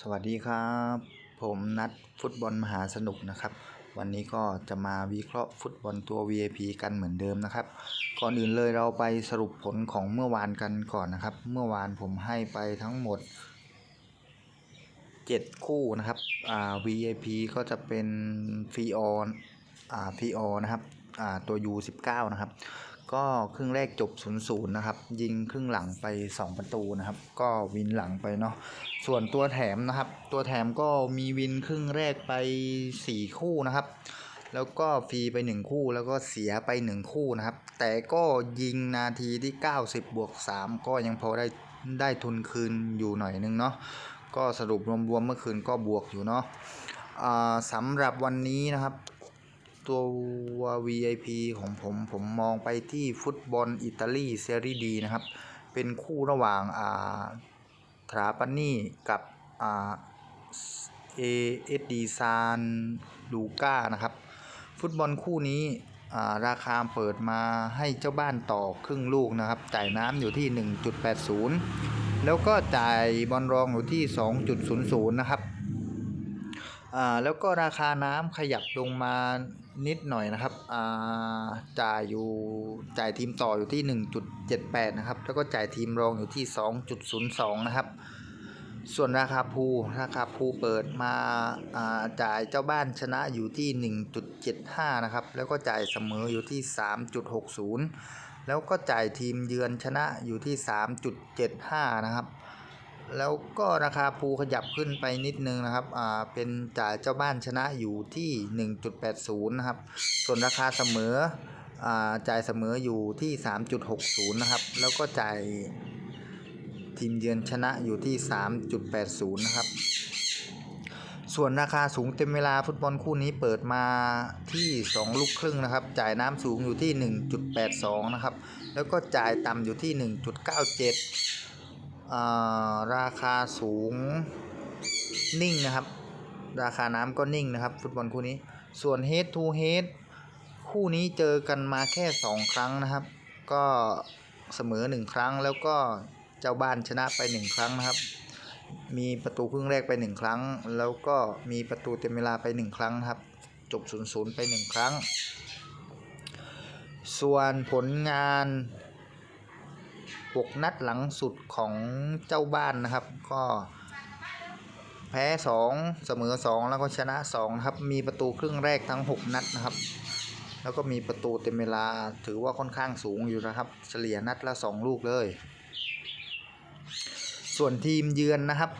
สวัสดีครับ ผมนัดฟุตบอลมหาสนุกนะครับ วันนี้ก็จะมาวิเคราะห์ฟุตบอลตัว VIP กันเหมือนเดิมนะครับ ก่อนอื่นเลยเราไปสรุปผลของเมื่อวานกันก่อนนะครับ เมื่อวานผมให้ไปทั้งหมด 7 คู่นะครับอ่า VIP ก็จะเป็นฟีออนอ่าฟีออนะครับอ่าตัว U19 นะครับ ก็ครึ่งแรกจบ0-0นย์นะครับ ยิงครึ่งหลังไป 2 ประตูนะครับ ก็วินหลังไปเนาะส่วนตัวแถมนะครับ ตัวแถมก็มีวินครึ่งแรกไป 4 คู่นะครับ แล้วก็ฟรีไป 1 คู่แล้วก็เสียไป 1 คู่นะครับ แต่ก็ยิงนาทีที่ 90บวก3ก็ยังพอได้ได้ทุนคืนอยู่หน่อยนึงเนาะก็สรุปรวมๆเมื่อคืนก็บวกอยู่เนาะสำหรับวันนี้นะครับ ตัว VIP ของผมผมมองไปที่ฟุตบอลอิตาลีเซรีดีนะครับ เป็นคู่ระหว่างอ่าทราปานี่กับอ่าเอเอสดีซานลูก้านะครับ ฟุตบอลคู่นี้อ่าราคาเปิดมาให้เจ้าบ้านต่อครึ่งลูกนะครับ จ่ายน้ำอยู่ที่ 1.80 แล้วก็จ่ายบอลรองอยู่ที่ 2.00 นะครับ อ่าแล้วก็ราคาน้ำขยับลงมานิดหน่อยนะครับอ่าจ่ายอยู่จ่ายทีมต่ออยู่ที่ 1.78 นะครับ แล้วก็จ่ายทีมรองอยู่ที่ 2.02 นะครับ ส่วนราคาภูราคาภูเปิดมาอ่าจ่ายเจ้าบ้านชนะอยู่ที่ 1.75 นะครับ แล้วก็จ่ายเสมออยู่ที่ 3.60 แล้วก็จ่ายทีมเยือนชนะอยู่ที่ 3.75 นะครับ แล้วก็ราคาภูขยับขึ้นไปนิดนึงนะครับอ่าเป็นจ่ายเจ้าบ้านชนะอยู่ที่ 1.80 นะครับ ส่วนราคาเสมออ่าจ่ายเสมออยู่ที่ 3.60 นะครับ แล้วก็จ่ายทีมเยือนชนะอยู่ที่ 3.80 นะครับ ส่วนราคาสูงเต็มเวลาฟุตบอลคู่นี้เปิดมาที่ 2 ลูกครึ่งนะครับ จ่ายน้ำสูงอยู่ที่ 1.82 นะครับ แล้วก็จ่ายต่ำอยู่ที่ 1.97อ่า ราคาสูงนิ่งนะครับ ราคาน้ำก็นิ่งนะครับ ฟุตบอลคู่นี้ ส่วน head to head คู่นี้เจอกันมาแค่ 2 ครั้งนะครับ ก็เสมอ 1 ครั้งแล้วก็เจ้าบ้านชนะไป 1 ครั้งนะครับ มีประตูครึ่งแรกไป 1 ครั้ง แล้วก็มีประตูเต็มเวลาไป 1 ครั้งครับ จบ 0-0 ไป 1 ครั้ง ส่วนผลงาน 6 นัดหลังสุดของเจ้าบ้านนะครับ ก็แพ้ 2 เสมอ 2 แล้วก็ชนะ2นะครับ มีประตูครึ่งแรกทั้ง 6 นัดนะครับ แล้วก็มีประตูเต็มเวลาถือว่าค่อนข้างสูงอยู่นะครับ เฉลี่ยนัดละ 2 ลูกเลย ส่วนทีมเยือนนะครับ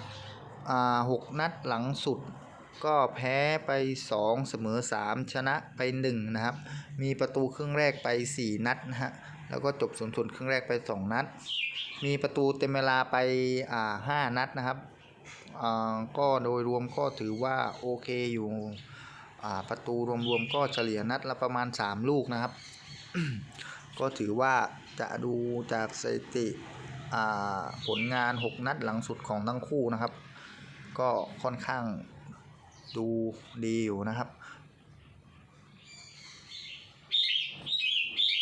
อ่า6นัดหลังสุดก็แพ้ไป 2 เสมอ 3 ชนะไป 1 นะครับ มีประตูครึ่งแรกไป 4 นัดนะฮะ แล้วก็จบศูนย์ศูนย์ครึ่งแรกไป 2 นัด มีประตูเต็มเวลาไปอ่า5นัดนะครับอ่าก็โดยรวมก็ถือว่าโอเคอยู่อ่าประตูรวมๆก็เฉลี่ยนัดละประมาณ 3 ลูกนะครับ ก็ถือว่าจะดูจากสถิติอ่าผลงาน 6 นัดหลังสุดของทั้งคู่นะครับ ก็ค่อนข้างดูดีอยู่นะครับอ่า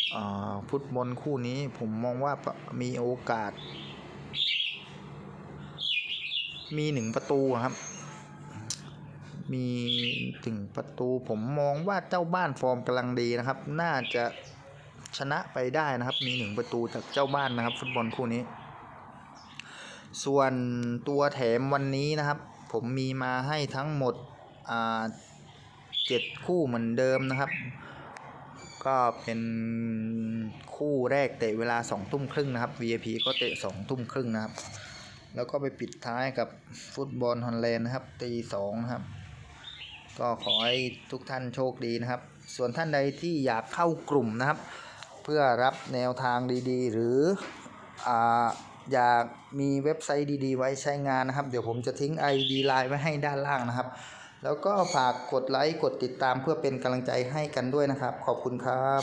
ฟุตบอลคู่นี้ผมมองว่ามีโอกาส มีหนึ่งประตูครับ มีถึงประตูผมมองว่าเจ้าบ้านฟอร์มกำลังดีนะครับ น่าจะชนะไปได้นะครับ มีหนึ่งประตูจากเจ้าบ้านนะครับ ฟุตบอลคู่นี้ ส่วนตัวแถมวันนี้นะครับ ผมมีมาให้ทั้งหมดเจ็ดคู่เหมือนเดิมนะครับ ก็เป็นคู่แรกเตะเวลาสองทุ่มครึ่งนะครับ VIP ก็เตะสองทุ่มครึ่งนะครับ แล้วก็ไปปิดท้ายกับฟุตบอลฮอลแลนด์นะครับตีสองนะครับ ก็ขอให้ทุกท่านโชคดีนะครับ ส่วนท่านใดที่อยากเข้ากลุ่มนะครับ เพื่อรับแนวทางดีๆ หรืออาอยากมีเว็บไซต์ดีๆ ไว้ใช้งานนะครับ เดี๋ยวผมจะทิ้ง ID ไลน์ไว้ให้ด้านล่างนะครับ แล้วก็ฝากกดไลค์กดติดตามเพื่อเป็นกำลังใจให้กันด้วยนะครับ ขอบคุณครับ